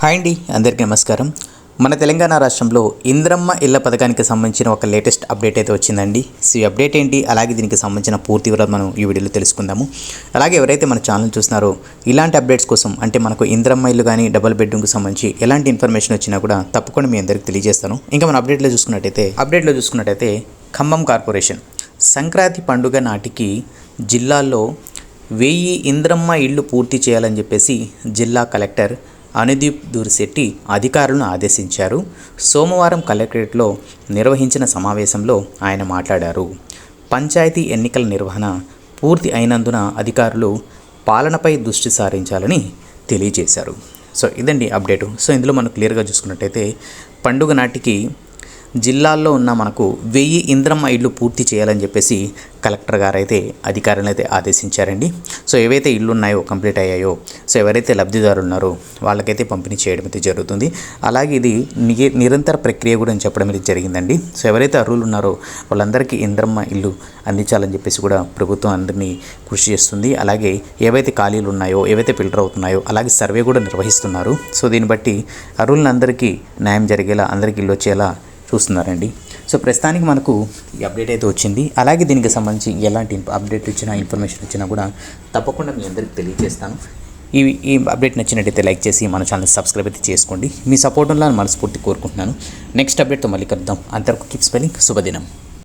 Hi అండి అందరికీ నమస్కారం. మన తెలంగాణ రాష్ట్రంలో ఇంద్రమ్మ ఇళ్ళ పథకానికి సంబంధించిన ఒక లేటెస్ట్ అప్డేట్ అయితే వచ్చిందండి. సో ఈ అప్డేట్ ఏంటి? అలాగే దీనికి సంబంధించిన పూర్తి వివరాలు మనం ఈ వీడియోలో తెలుసుకుందాము. అలాగే ఎవరైతే మన ఛానల్ చూస్తున్నారో ఇలాంటి అప్డేట్స్ కోసం అంటే మనకు ఇంద్రమ్మ ఇల్లు కానీ డబుల్ బెడ్రూమ్కి సంబంధించి ఎలాంటి ఇన్ఫర్మేషన్ వచ్చినా కూడా తప్పకుండా మీ అందరికీ తెలియజేస్తాను. ఇంకా మన అప్డేట్లో చూసుకున్నట్టయితే అప్డేట్లో చూసుకున్నట్టయితే ఖమ్మం కార్పొరేషన్ సంక్రాంతి పండుగ నాటికి జిల్లాల్లో వెయ్యి ఇంద్రమ్మ ఇళ్ళు పూర్తి చేయాలని చెప్పేసి జిల్లా కలెక్టర్ అనుదీప్ దూరిశెట్టి అధికారులను ఆదేశించారు. సోమవారం కలెక్టరేట్లో నిర్వహించిన సమావేశంలో ఆయన మాట్లాడారు. పంచాయతీ ఎన్నికల నిర్వహణ పూర్తి అయినందున అధికారులు పాలనపై దృష్టి సారించాలని తెలియజేశారు. సో ఇదండి అప్డేటు. సో ఇందులో మనం క్లియర్గా చూసుకున్నట్టయితే పండుగ నాటికి జిల్లాల్లో ఉన్న మనకు వెయ్యి ఇంద్రమ్మ ఇళ్ళు పూర్తి చేయాలని చెప్పేసి కలెక్టర్ గారు అయితే అధికారులను అయితే ఆదేశించారండి. సో ఏవైతే ఇళ్ళు ఉన్నాయో కంప్లీట్ అయ్యాయో సో ఎవరైతే లబ్ధిదారులు ఉన్నారో వాళ్ళకైతే పంపిణీ చేయడం అయితే జరుగుతుంది. అలాగే ఇది నిరంతర ప్రక్రియ కూడా చెప్పడం అయితే జరిగిందండి. సో ఎవరైతే అర్హులు ఉన్నారో వాళ్ళందరికీ ఇంద్రమ్మ ఇల్లు అందించాలని చెప్పేసి కూడా ప్రభుత్వం అందరినీ కృషి చేస్తుంది. అలాగే ఏవైతే ఖాళీలు ఉన్నాయో ఏవైతే ఫిల్టర్ అవుతున్నాయో అలాగే సర్వే కూడా నిర్వహిస్తున్నారు. సో దీన్ని బట్టి అర్హులందరికీ న్యాయం జరిగేలా అందరికీ ఇల్లు వచ్చేలా చూస్తున్నారండి. సో ప్రస్తుతానికి మనకు ఈ అప్డేట్ అయితే వచ్చింది. అలాగే దీనికి సంబంధించి ఎలాంటి అప్డేట్ వచ్చినా ఇన్ఫర్మేషన్ వచ్చినా కూడా తప్పకుండా మీ అందరికి తెలియజేస్తాను. ఈ ఈ అప్డేట్ నచ్చినట్టయితే లైక్ చేసి మన ఛానల్ సబ్స్క్రైబ్ అయితే చేసుకోండి. మీ సపోర్ట్ ఉండాలని మనస్ఫూర్తి కోరుకుంటున్నాను. నెక్స్ట్ అప్డేట్తో మళ్ళీ కలుద్దాం. అంతవరకు కీప్ స్పెల్లింగ్. శుభదినం.